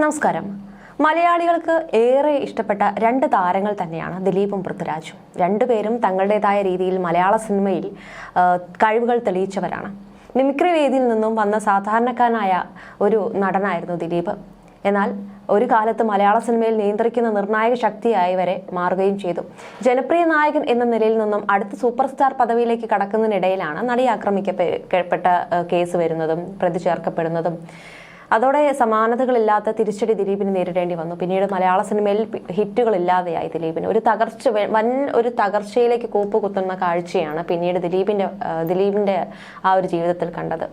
നമസ്കാരം. മലയാളികൾക്ക് ഏറെ ഇഷ്ടപ്പെട്ട രണ്ട് താരങ്ങൾ തന്നെയാണ് ദിലീപും പൃഥ്വിരാജും. രണ്ടുപേരും തങ്ങളുടേതായ രീതിയിൽ മലയാള സിനിമയിൽ കഴിവുകൾ തെളിയിച്ചവരാണ്. മിമിക്രി വേദിയിൽ നിന്നും വന്ന സാധാരണക്കാരനായ ഒരു നടനായിരുന്നു ദിലീപ്. എന്നാൽ ഒരു കാലത്ത് മലയാള സിനിമയിൽ നിയന്ത്രിക്കുന്ന നിർണായക ശക്തിയായി വരെ മാറുകയും ചെയ്തു. ജനപ്രിയ നായകൻ എന്ന നിലയിൽ നിന്നും അടുത്ത സൂപ്പർ സ്റ്റാർ പദവിയിലേക്ക് കടക്കുന്നതിനിടയിലാണ് നടി ആക്രമിക്കപ്പെട്ട കേസ് വരുന്നതും പ്രതി ചേർക്കപ്പെടുന്നതും അതോടെ സമാനതകളില്ലാത്ത തിരിച്ചടി ദിലീപിന് നേരിടേണ്ടി വന്നു. പിന്നീട് മലയാള സിനിമയിൽ ഹിറ്റുകളില്ലാതെയായി ദിലീപിന്. ഒരു തകർച്ച വൻ ഒരു തകർച്ചയിലേക്ക് കൂപ്പ് കുത്തുന്ന കാഴ്ചയാണ് പിന്നീട് ദിലീപിന്റെ ദിലീപിന്റെ ആ ഒരു ജീവിതത്തിൽ കണ്ടത്.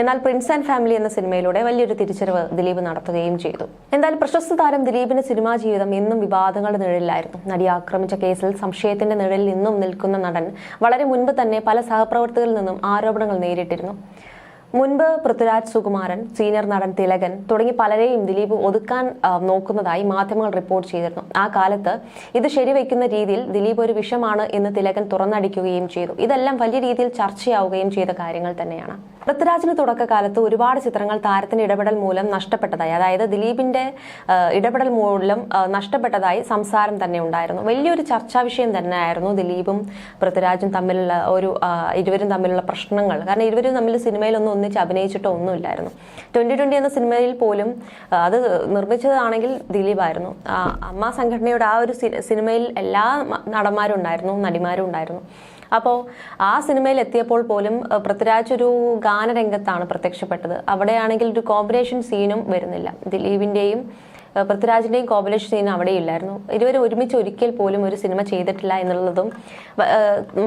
എന്നാൽ പ്രിൻസ് ആൻഡ് ഫാമിലി എന്ന സിനിമയിലൂടെ വലിയൊരു തിരിച്ചറിവ് ദിലീപ് നടത്തുകയും ചെയ്തു. എന്തായാലും പ്രശസ്ത താരം ദിലീപിന്റെ സിനിമാ ജീവിതം എന്നും വിവാദങ്ങളുടെ നിഴലിലായിരുന്നു. നടി ആക്രമിച്ച കേസിൽ സംശയത്തിന്റെ നിഴലിൽ നിന്നും നിൽക്കുന്ന നടൻ വളരെ മുൻപ് തന്നെ പല സഹപ്രവർത്തകരിൽ നിന്നും ആരോപണങ്ങൾ നേരിട്ടിരുന്നു. മുൻപ് പൃഥ്വിരാജ് സുകുമാരൻ സീനിയർ നടൻ തിലകൻ തുടങ്ങി പലരെയും ദിലീപ് ഒതുക്കാൻ നോക്കുന്നതായി മാധ്യമങ്ങൾ റിപ്പോർട്ട് ചെയ്തിരുന്നു. ആ കാലത്ത് ഇത് ശരിവെക്കുന്ന രീതിയിൽ ദിലീപ് ഒരു വിഷമാണ് എന്ന് തിലകൻ തുറന്നടിക്കുകയും ചെയ്തു. ഇതെല്ലാം വലിയ രീതിയിൽ ചർച്ചയാവുകയും ചെയ്ത കാര്യങ്ങൾ തന്നെയാണ്. പൃഥ്വിരാജിന് തുടക്കകാലത്ത് ഒരുപാട് ചിത്രങ്ങൾ താരത്തിന്റെ ഇടപെടൽ മൂലം നഷ്ടപ്പെട്ടതായി അതായത് ദിലീപിന്റെ ഇടപെടൽ മൂലം നഷ്ടപ്പെട്ടതായി സംസാരം തന്നെ ഉണ്ടായിരുന്നു. വലിയൊരു ചർച്ചാ വിഷയം തന്നെയായിരുന്നു ദിലീപും പൃഥ്വിരാജും തമ്മിലുള്ള ഒരു ഇരുവരും തമ്മിലുള്ള പ്രശ്നങ്ങൾ. കാരണം ഇരുവരും തമ്മിൽ സിനിമയിലൊന്നും ഒന്നിച്ച് അഭിനയിച്ചിട്ടോ ഒന്നുമില്ലായിരുന്നു. ട്വന്റി ട്വന്റി എന്ന സിനിമയിൽ പോലും അത് നിർമ്മിച്ചതാണെങ്കിൽ ദിലീപായിരുന്നു. അമ്മ സംഘടനയുടെ ആ ഒരു സിനിമയിൽ എല്ലാ നടന്മാരും ഉണ്ടായിരുന്നു നടിമാരും ഉണ്ടായിരുന്നു അപ്പോൾ ആ സിനിമയിൽ എത്തിയപ്പോൾ പോലും പൃഥ്വിരാജ് ഒരു ഗാനരംഗത്താണ് പ്രത്യക്ഷപ്പെട്ടത്. അവിടെയാണെങ്കിൽ ഒരു കോമ്പിനേഷൻ സീനും വരുന്നില്ല. ദിലീപിന്റെയും പൃഥ്വിരാജിന്റെയും കോമ്പിനേഷൻ സീൻ അവിടെ ഇല്ലായിരുന്നു. ഇരുവരും ഒരുമിച്ച് ഒരിക്കൽ പോലും ഒരു സിനിമ ചെയ്തിട്ടില്ല എന്നുള്ളതും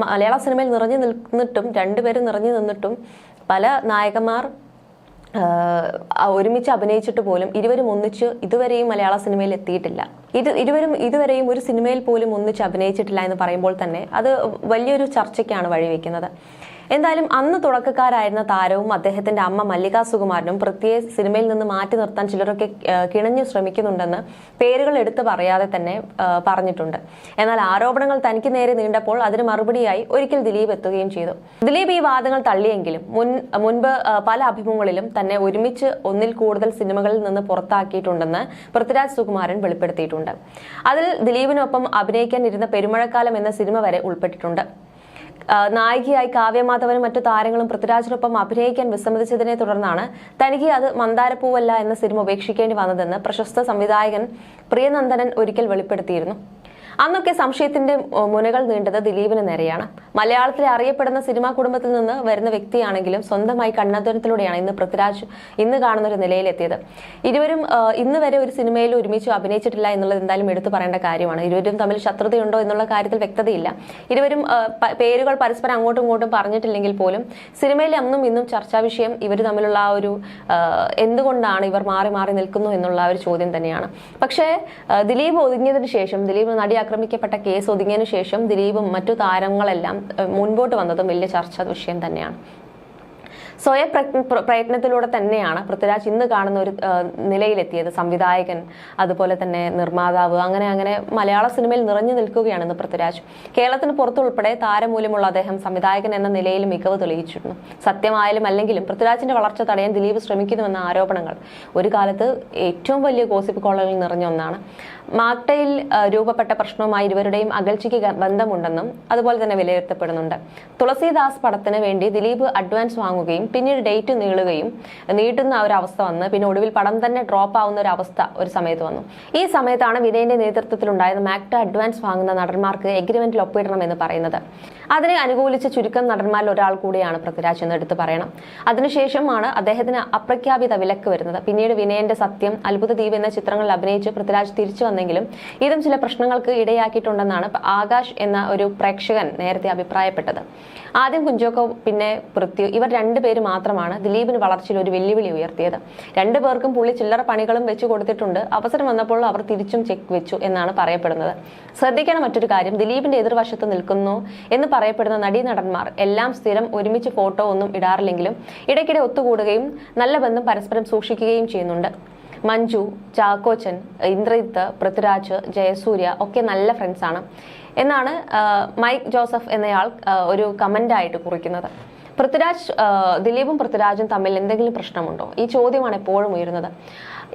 മലയാള സിനിമയിൽ നിറഞ്ഞു നിന്നിട്ടും രണ്ടുപേരും നിറഞ്ഞു നിന്നിട്ടും പല നായകന്മാർ ഒരുമിച്ച് അഭിനയിച്ചിട്ട് പോലും ഇരുവരും ഒന്നിച്ച് ഇതുവരെയും മലയാള സിനിമയിൽ എത്തിയിട്ടില്ല. ഇത് ഇരുവരും ഇതുവരെയും ഒരു സിനിമയിൽ പോലും ഒന്നിച്ച് അഭിനയിച്ചിട്ടില്ല എന്ന് പറയുമ്പോൾ തന്നെ അത് വലിയൊരു ചർച്ചയ്ക്കാണ് വഴിവെക്കുന്നത്. എന്തായാലും അന്ന് തുടക്കക്കാരായിരുന്ന താരവും അദ്ദേഹത്തിന്റെ അമ്മ മല്ലിക സുകുമാരനും പ്രത്യേക സിനിമയിൽ നിന്ന് മാറ്റി നിർത്താൻ ചിലരൊക്കെ കിണഞ്ഞു ശ്രമിക്കുന്നുണ്ടെന്ന് പേരുകൾ എടുത്തു പറയാതെ തന്നെ പറഞ്ഞിട്ടുണ്ട്. എന്നാൽ ആരോപണങ്ങൾ തനിക്ക് നേരെ നീണ്ടപ്പോൾ അതിന് മറുപടിയായി ഒരിക്കൽ ദിലീപ് എത്തുകയും ചെയ്തു. ദിലീപ് ഈ വാദങ്ങൾ തള്ളിയെങ്കിലും മുൻ മുൻപ് പല അഭിമുഖങ്ങളിലും തന്നെ ഒരുമിച്ച് ഒന്നിൽ കൂടുതൽ സിനിമകളിൽ നിന്ന് പുറത്താക്കിയിട്ടുണ്ടെന്ന് പൃഥ്വിരാജ് സുകുമാരൻ വെളിപ്പെടുത്തിയിട്ടുണ്ട്. അതിൽ ദിലീപിനൊപ്പം അഭിനയിക്കാനിരുന്ന പെരുമഴക്കാലം എന്ന സിനിമ വരെ ഉൾപ്പെട്ടിട്ടുണ്ട്. നായികയായി കാവ്യമാധവനും മറ്റു താരങ്ങളും പൃഥ്വിരാജിനൊപ്പം അഭിനയിക്കാൻ വിസമ്മതിച്ചതിനെ തുടർന്നാണ് തനിക്ക് അത് മന്ദാരപ്പൂവല്ല എന്ന സിനിമ ഉപേക്ഷിക്കേണ്ടി വന്നതെന്ന് പ്രശസ്ത സംവിധായകൻ പ്രിയനന്ദനൻ ഒരിക്കൽ വെളിപ്പെടുത്തിയിരുന്നു. അന്നൊക്കെ സംശയത്തിന്റെ മുനകൾ നീണ്ടത് ദിലീപിന് നേരെയാണ്. മലയാളത്തിലെ അറിയപ്പെടുന്ന സിനിമാ കുടുംബത്തിൽ നിന്ന് വരുന്ന വ്യക്തിയാണെങ്കിലും സ്വന്തമായി കണ്ണാധ്വാനത്തിലൂടെയാണ് ഇന്ന് പൃഥ്വിരാജ് ഇന്ന് കാണുന്ന ഒരു നിലയിലെത്തിയത്. ഇരുവരും ഇന്ന് വരെ ഒരു സിനിമയിൽ ഒരുമിച്ച് അഭിനയിച്ചിട്ടില്ല എന്നുള്ളത് എന്തായാലും എടുത്തു പറയേണ്ട കാര്യമാണ്. ഇരുവരും തമ്മിൽ ശത്രുതയുണ്ടോ എന്നുള്ള കാര്യത്തിൽ വ്യക്തതയില്ല. ഇരുവരും പേരുകൾ പരസ്പരം അങ്ങോട്ടും ഇങ്ങോട്ടും പറഞ്ഞിട്ടില്ലെങ്കിൽ പോലും സിനിമയിൽ അന്നും ഇന്നും ചർച്ചാ വിഷയം ഇവർ തമ്മിലുള്ള ആ ഒരു എന്തുകൊണ്ടാണ് ഇവർ മാറി മാറി നിൽക്കുന്നു എന്നുള്ള ഒരു ചോദ്യം തന്നെയാണ്. പക്ഷേ ദിലീപ് ഒതുങ്ങിയതിനു ശേഷം ദിലീപ് നടി ആക്രമിക്കപ്പെട്ട കേസ് ഒതുങ്ങിയതിനു ശേഷം ദിലീപും മറ്റു താരങ്ങളെല്ലാം മുൻപോട്ട് വന്നതും വലിയ ചർച്ചാ വിഷയം തന്നെയാണ്. സ്വയം പ്രയത്നത്തിലൂടെ തന്നെയാണ് പൃഥ്വിരാജ് ഇന്ന് കാണുന്ന ഒരു നിലയിലെത്തിയത്. സംവിധായകൻ അതുപോലെ തന്നെ നിർമ്മാതാവ് അങ്ങനെ അങ്ങനെ മലയാള സിനിമയിൽ നിറഞ്ഞു നിൽക്കുകയാണ് ഇന്ന് പൃഥ്വിരാജ്. കേരളത്തിന് പുറത്തുൾപ്പെടെ താരമൂല്യമുള്ള അദ്ദേഹം സംവിധായകൻ എന്ന നിലയിൽ മികവ് തെളിയിച്ചിരുന്നു. സത്യമായാലും അല്ലെങ്കിലും പൃഥ്വിരാജിന്റെ വളർച്ച തടയാൻ ദിലീപ് ശ്രമിക്കുന്നുവെന്ന ആരോപണങ്ങൾ ഒരു കാലത്ത് ഏറ്റവും വലിയ ഗോസിപ്പ് കോളങ്ങളിൽ നിറഞ്ഞ ഒന്നാണ്. മാക്ടയിൽ രൂപപ്പെട്ട പ്രശ്നവുമായി ഇരുവരുടെയും അകൽച്ചയ്ക്ക് ബന്ധമുണ്ടെന്നും അതുപോലെ തന്നെ വിലയിരുത്തപ്പെടുന്നുണ്ട്. തുളസിദാസ് പടത്തിന് വേണ്ടി ദിലീപ് അഡ്വാൻസ് വാങ്ങുകയും പിന്നീട് ഡേറ്റ് നീളുകയും നീട്ടുന്ന ഒരു അവസ്ഥ വന്ന് പിന്നെ ഒടുവിൽ പടം തന്നെ ഡ്രോപ്പ് ആവുന്ന ഒരു അവസ്ഥ ഒരു സമയത്ത് വന്നു. ഈ സമയത്താണ് വിനയന്റെ നേതൃത്വത്തിലുണ്ടായത് മാക്ട അഡ്വാൻസ് വാങ്ങുന്ന നടന്മാർക്ക് എഗ്രിമെന്റിൽ ഒപ്പിടണം എന്ന് പറയുന്നത്. അതിനെ അനുകൂലിച്ച ചുരുക്കം നടന്മാരിൽ ഒരാൾ കൂടിയാണ് പൃഥ്വിരാജ് എന്ന് എടുത്തു പറയണം. അതിനുശേഷമാണ് അദ്ദേഹത്തിന് അപ്രഖ്യാപിത വിലക്ക് വരുന്നത്. പിന്നീട് വിനയന്റെ സത്യം അത്ഭുത ദ്വീപ് എന്ന ചിത്രങ്ങളിൽ അഭിനയിച്ച് പൃഥ്വിരാജ് തിരിച്ചു വന്നെങ്കിലും ഇതും ചില പ്രശ്നങ്ങൾക്ക് ഇടയാക്കിയിട്ടുണ്ടെന്നാണ് ആകാശ് എന്ന ഒരു പ്രേക്ഷകൻ നേരത്തെ അഭിപ്രായപ്പെട്ടത്. ആദ്യം കുഞ്ചോക്കോ പിന്നെ പൃഥ്വി ഇവർ രണ്ടുപേര് മാത്രമാണ് ദിലീപിന് വളർച്ചയിൽ ഒരു വെല്ലുവിളി ഉയർത്തിയത്. രണ്ടു പേർക്കും പുള്ളി ചില്ലറ പണികളും വെച്ചു കൊടുത്തിട്ടുണ്ട്. അവസരം വന്നപ്പോൾ അവർ തിരിച്ചും ചെക്ക് വെച്ചു എന്നാണ് പറയപ്പെടുന്നത്. ശ്രദ്ധിക്കണം മറ്റൊരു കാര്യം ദിലീപിന്റെ എതിർവശത്ത് നിൽക്കുന്നു എന്ന് പറയപ്പെടുന്ന നടീനടന്മാർ. എല്ലാം സ്ഥിരം ഒരുമിച്ച് ഫോട്ടോ ഒന്നും ഇടാറില്ലെങ്കിലും ഇടയ്ക്കിടെ ഒത്തുകൂടുകയും നല്ല ബന്ധം പരസ്പരം സൂക്ഷിക്കുകയും ചെയ്യുന്നുണ്ട്. മഞ്ജു ചാക്കോച്ചൻ ഇന്ദ്രജിത്ത് പൃഥ്വിരാജ് ജയസൂര്യ ഒക്കെ നല്ല ഫ്രണ്ട്സാണ് എന്നാണ് മൈക്ക് ജോസഫ് എന്നയാൾ ഒരു കമന്റായിട്ട് കുറിക്കുന്നത്. പൃഥ്വിരാജ് ദിലീപും പൃഥ്വിരാജും തമ്മിൽ എന്തെങ്കിലും പ്രശ്നമുണ്ടോ? ഈ ചോദ്യമാണ് എപ്പോഴും ഉയരുന്നത്.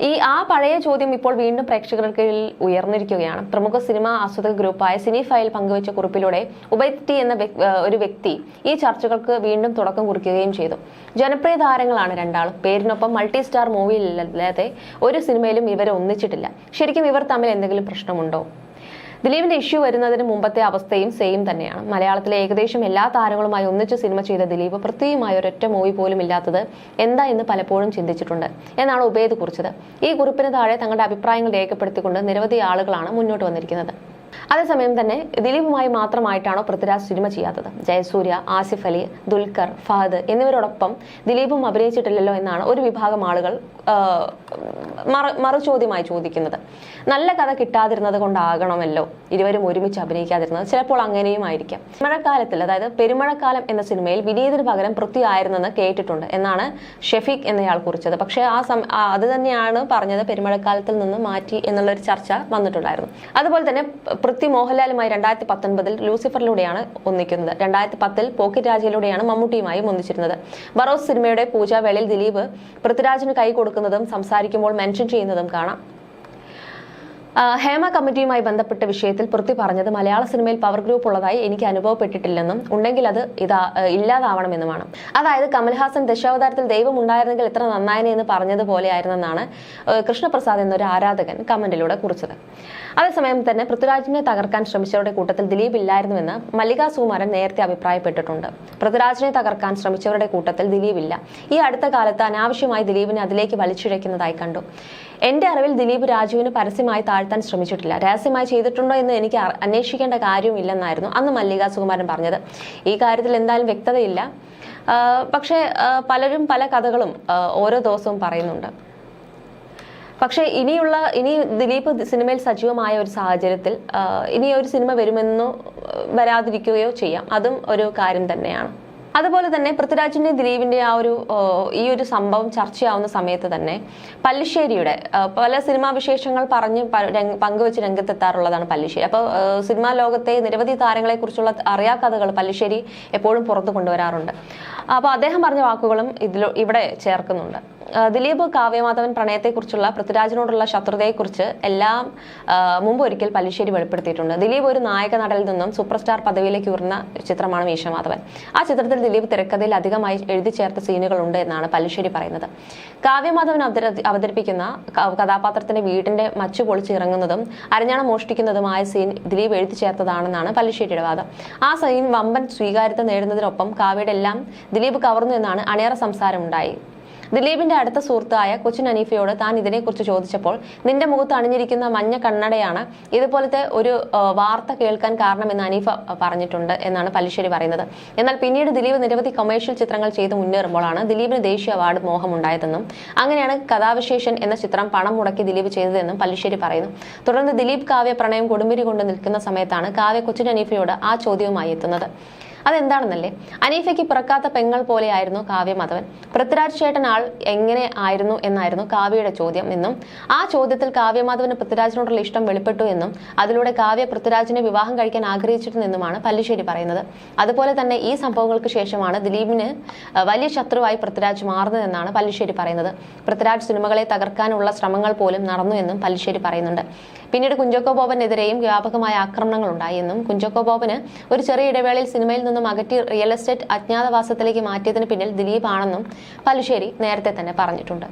ഈ ആ പഴയ ചോദ്യം ഇപ്പോൾ വീണ്ടും പ്രേക്ഷകർക്കിടയിൽ ഉയർന്നിരിക്കുകയാണ്. പ്രമുഖ സിനിമാ ആസ്വാദക ഗ്രൂപ്പായ സിനി ഫയൽ പങ്കുവച്ച കുറിപ്പിലൂടെ ഉബൈദ് ടി എന്ന ഒരു വ്യക്തി ഈ ചർച്ചകൾക്ക് വീണ്ടും തുടക്കം കുറിക്കുകയും ചെയ്തു. ജനപ്രിയ താരങ്ങളാണ് രണ്ടാളും. പേരിനൊപ്പം മൾട്ടി സ്റ്റാർ മൂവിയിലല്ലാതെ ഒരു സിനിമയിലും ഇവരെ ഒന്നിച്ചിട്ടില്ല. ശരിക്കും ഇവർ തമ്മിൽ എന്തെങ്കിലും പ്രശ്നമുണ്ടോ? ദിലീപിന്റെ ഇഷ്യൂ വരുന്നതിന് മുമ്പത്തെ അവസ്ഥയും സെയിം തന്നെയാണ്. മലയാളത്തിലെ ഏകദേശം എല്ലാ താരങ്ങളുമായി ഒന്നിച്ച് സിനിമ ചെയ്ത ദിലീപ് പ്രത്യേകമായ ഒരൊറ്റ മൂവി പോലും ഇല്ലാത്തത് എന്താ എന്ന് പലപ്പോഴും ചിന്തിച്ചിട്ടുണ്ട്. എന്നാണ് ഉബേദ് കുറിച്ചത്. ഈ കുറിപ്പിന് താഴെ തങ്ങളുടെ അഭിപ്രായങ്ങൾ രേഖപ്പെടുത്തിക്കൊണ്ട് നിരവധി ആളുകളാണ് മുന്നോട്ട് വന്നിരിക്കുന്നത്. അതേസമയം തന്നെ ദിലീപുമായി മാത്രമായിട്ടാണോ പൃഥ്വിരാജ് സിനിമ ചെയ്യാത്തത്? ജയസൂര്യ ആസിഫ് അലി ദുൽഖർ ഫഹദ് എന്നിവരോടൊപ്പം ദിലീപും അഭിനയിച്ചിട്ടില്ലല്ലോ എന്നാണ് ഒരു വിഭാഗം ആളുകൾ മറു ചോദ്യമായി ചോദിക്കുന്നത്. നല്ല കഥ കിട്ടാതിരുന്നത് കൊണ്ടാകണമല്ലോ ഇരുവരും ഒരുമിച്ച് അഭിനയിക്കാതിരുന്നത്. ചിലപ്പോൾ അങ്ങനെയും ആയിരിക്കാം. മഴക്കാലത്തിൽ അതായത് പെരുമഴക്കാലം എന്ന സിനിമയിൽ വിനീതിന് പകരം പൃഥ്വി ആയിരുന്നെന്ന് കേട്ടിട്ടുണ്ട് എന്നാണ് ഷെഫീഖ് എന്നയാൾ കുറിച്ചത്. പക്ഷേ ആ സം അത് തന്നെയാണ് പറഞ്ഞത് പെരുമഴക്കാലത്തിൽ നിന്ന് മാറ്റി എന്നുള്ളൊരു ചർച്ച വന്നിട്ടുണ്ടായിരുന്നു. അതുപോലെ തന്നെ പൃഥ്വി മോഹൻലാലുമായി രണ്ടായിരത്തി പത്തൊൻപതിൽ ലൂസിഫറിലൂടെയാണ് ഒന്നിക്കുന്നത്. രണ്ടായിരത്തി പത്തിൽ പോക്കറ്റ് രാജയിലൂടെയാണ് മമ്മൂട്ടിയുമായും ഒന്നിച്ചിരുന്നത്. ബറോസ് സിനിമയുടെ പൂജാവേളയിൽ ദിലീപ് പൃഥ്വിരാജിന് കൈ കൊടുക്കുന്നതും സംസാരിക്കുമ്പോൾ മെൻഷൻ ചെയ്യുന്നതും കാണാം. ഹേമ കമ്മിറ്റിയുമായി ബന്ധപ്പെട്ട വിഷയത്തിൽ പൃഥ്വി പറഞ്ഞത് മലയാള സിനിമയിൽ പവർ ഗ്രൂപ്പ് ഉള്ളതായി എനിക്ക് അനുഭവപ്പെട്ടിട്ടില്ലെന്നും ഉണ്ടെങ്കിൽ അത് ഇതാ ഇല്ലാതാവണമെന്നുമാണ്. അതായത് കമൽഹാസൻ ദശാവതാരത്തിൽ ദൈവം ഉണ്ടായിരുന്നെങ്കിൽ എത്ര നന്നായനെ എന്ന് പറഞ്ഞതുപോലെയായിരുന്നെന്നാണ് കൃഷ്ണപ്രസാദ് എന്നൊരു ആരാധകൻ കമന്റിലൂടെ കുറിച്ചത്. അതേസമയം തന്നെ പൃഥ്വിരാജിനെ തകർക്കാൻ ശ്രമിച്ചവരുടെ കൂട്ടത്തിൽ ദിലീപ് ഇല്ലായിരുന്നുവെന്ന് മല്ലിക സുകുമാരൻ നേരത്തെ അഭിപ്രായപ്പെട്ടിട്ടുണ്ട്. പൃഥ്വിരാജിനെ തകർക്കാൻ ശ്രമിച്ചവരുടെ കൂട്ടത്തിൽ ദിലീപ് ഇല്ല ഈ അടുത്ത കാലത്ത് അനാവശ്യമായി ദിലീപിനെ അതിലേക്ക് വലിച്ചിഴയ്ക്കുന്നതായി കണ്ടു. എന്റെ അറിവിൽ ദിലീപ് രാജുവിന് പരസ്യമായി താഴ്ത്താൻ ശ്രമിച്ചിട്ടില്ല. രഹസ്യമായി ചെയ്തിട്ടുണ്ടോ എന്ന് എനിക്ക് അന്വേഷിക്കേണ്ട കാര്യമില്ലെന്നായിരുന്നു അന്ന് മല്ലിക സുകുമാരൻ പറഞ്ഞത്. ഈ കാര്യത്തിൽ എന്തായാലും വ്യക്തതയില്ല. പക്ഷേ പലരും പല കഥകളും ഓരോ ദിവസവും പറയുന്നുണ്ട്. പക്ഷേ ഇനിയുള്ള ഇനി ദിലീപ് സിനിമയിൽ സജീവമായ ഒരു സാഹചര്യത്തിൽ ഇനി ഒരു സിനിമ വരുമെന്നോ വരാതിരിക്കുകയോ ചെയ്യാം. അതും ഒരു കാര്യം തന്നെയാണ്. അതുപോലെ തന്നെ പൃഥ്വിരാജിന്റെ ദിലീപിന്റെ ആ ഒരു ഈ ഒരു സംഭവം ചർച്ചയാവുന്ന സമയത്ത് തന്നെ പല്ലിശ്ശേരിയുടെ പല സിനിമാ വിശേഷങ്ങൾ പറഞ്ഞ് പങ്കുവെച്ച് രംഗത്തെത്താറുള്ളതാണ് പല്ലിശ്ശേരി. അപ്പോൾ സിനിമാ ലോകത്തെ നിരവധി താരങ്ങളെ കുറിച്ചുള്ള കഥകൾ പല്ലിശ്ശേരി എപ്പോഴും പുറത്തു കൊണ്ടുവരാറുണ്ട്. അപ്പോൾ അദ്ദേഹം പറഞ്ഞ വാക്കുകളും ഇതിൽ ഇവിടെ ചേർക്കുന്നുണ്ട്. ദിലീപ് കാവ്യമാധവൻ പ്രണയത്തെക്കുറിച്ചുള്ള പൃഥ്വിരാജിനോടുള്ള ശത്രുതയെക്കുറിച്ച് എല്ലാം മുമ്പ് ഒരിക്കൽ പല്ലിശ്ശേരി വെളിപ്പെടുത്തിയിട്ടുണ്ട്. ദിലീപ് ഒരു നായക നടനിൽ നിന്നും സൂപ്പർ സ്റ്റാർ പദവിയിലേക്ക് ഉയർന്ന ചിത്രമാണ് മീശമാധവൻ ആ ചിത്രത്തിൽ ദിലീപ് തിരക്കഥയിൽ അധികമായി എഴുതി ചേർത്ത സീനുകളുണ്ട് എന്നാണ് പല്ലിശ്ശേരി പറയുന്നത്. കാവ്യമാധവൻ അവതര- അവതരിപ്പിക്കുന്ന കഥാപാത്രത്തിന്റെ വീടിന്റെ മച്ചു പൊളിച്ച് ഇറങ്ങുന്നതും അരഞ്ഞാണം മോഷ്ടിക്കുന്നതുമായ സീൻ ദിലീപ് എഴുതി ചേർത്തതാണെന്നാണ് പല്ലിശ്ശേരിയുടെ വാദം. ആ സീൻ വമ്പൻ സ്വീകാര്യത നേടുന്നതിനൊപ്പം കാവ്യയുടെ എല്ലാം ദിലീപ് കവർന്നു എന്നാണ് അണിയറ സംസാരമുണ്ടായി. ദിലീപിന്റെ അടുത്ത സുഹൃത്തായ കൊച്ചിൻ അനീഫയോട് താൻ ഇതിനെക്കുറിച്ച് ചോദിച്ചപ്പോൾ നിന്റെ മുഖത്ത് അണിഞ്ഞിരിക്കുന്ന മഞ്ഞ കണ്ണടയാണ് ഇതുപോലത്തെ ഒരു വാർത്ത കേൾക്കാൻ കാരണമെന്ന് അനീഫ പറഞ്ഞിട്ടുണ്ട് എന്നാണ് പല്ലിശ്ശേരി പറയുന്നത്. എന്നാൽ പിന്നീട് ദിലീപ് നിരവധി കൊമേഴ്ഷ്യൽ ചിത്രങ്ങൾ ചെയ്ത് മുന്നേറുമ്പോഴാണ് ദിലീപിന് ദേശീയ അവാർഡ് മോഹമുണ്ടായതെന്നും അങ്ങനെയാണ് കഥാവിശേഷൻ എന്ന ചിത്രം പണം മുടക്കി ദിലീപ് ചെയ്തതെന്നും പല്ലിശ്ശേരി പറയുന്നു. തുടർന്ന് ദിലീപ് കാവ്യ പ്രണയം കൊടുമ്പിരി കൊണ്ട് നിൽക്കുന്ന സമയത്താണ് കാവ്യ കൊച്ചിൻ അനീഫയോട് ആ ചോദ്യവുമായി എത്തുന്നത്. അതെന്താണെന്നല്ലേ? അനീഫയ്ക്ക് പിറക്കാത്ത പെങ്ങൾ പോലെയായിരുന്നു കാവ്യ മാധവൻ. പൃഥ്വിരാജ് ചേട്ടൻ ആൾ എങ്ങനെ ആയിരുന്നു എന്നായിരുന്നു കാവ്യയുടെ ചോദ്യം എന്നും ആ ചോദ്യത്തിൽ കാവ്യ മാധവന് പൃഥ്വിരാജിനോടുള്ള ഇഷ്ടം വെളിപ്പെട്ടു എന്നും അതിലൂടെ കാവ്യ പൃഥ്വിരാജിനെ വിവാഹം കഴിക്കാൻ ആഗ്രഹിച്ചിരുന്നെന്നുമാണ് പല്ലിശ്ശേരി പറയുന്നത്. അതുപോലെ തന്നെ ഈ സംഭവങ്ങൾക്ക് ശേഷമാണ് ദിലീപിന് വലിയ ശത്രുവായി പൃഥ്വിരാജ് മാറുന്നതെന്നാണ് പല്ലിശ്ശേരി പറയുന്നത്. പൃഥ്വിരാജ് സിനിമകളെ തകർക്കാനുള്ള ശ്രമങ്ങൾ പോലും നടന്നു എന്നും പല്ലിശ്ശേരി പറയുന്നുണ്ട്. പിന്നീട് കുഞ്ചോക്കോ ബോബനെതിരെയും വ്യാപകമായ ആക്രമണങ്ങൾ ഉണ്ടായെന്നും കുഞ്ചോക്കോ ബോബന് ഒരു ചെറിയ ഇടവേളയിൽ സിനിമയിൽ നിന്നും അകറ്റി റിയൽ എസ്റ്റേറ്റ് അജ്ഞാതവാസത്തിലേക്ക് മാറ്റിയതിന് പിന്നിൽ ദിലീപ് ആണെന്നും പലുശ്ശേരി നേരത്തെ തന്നെ പറഞ്ഞിട്ടുണ്ട്.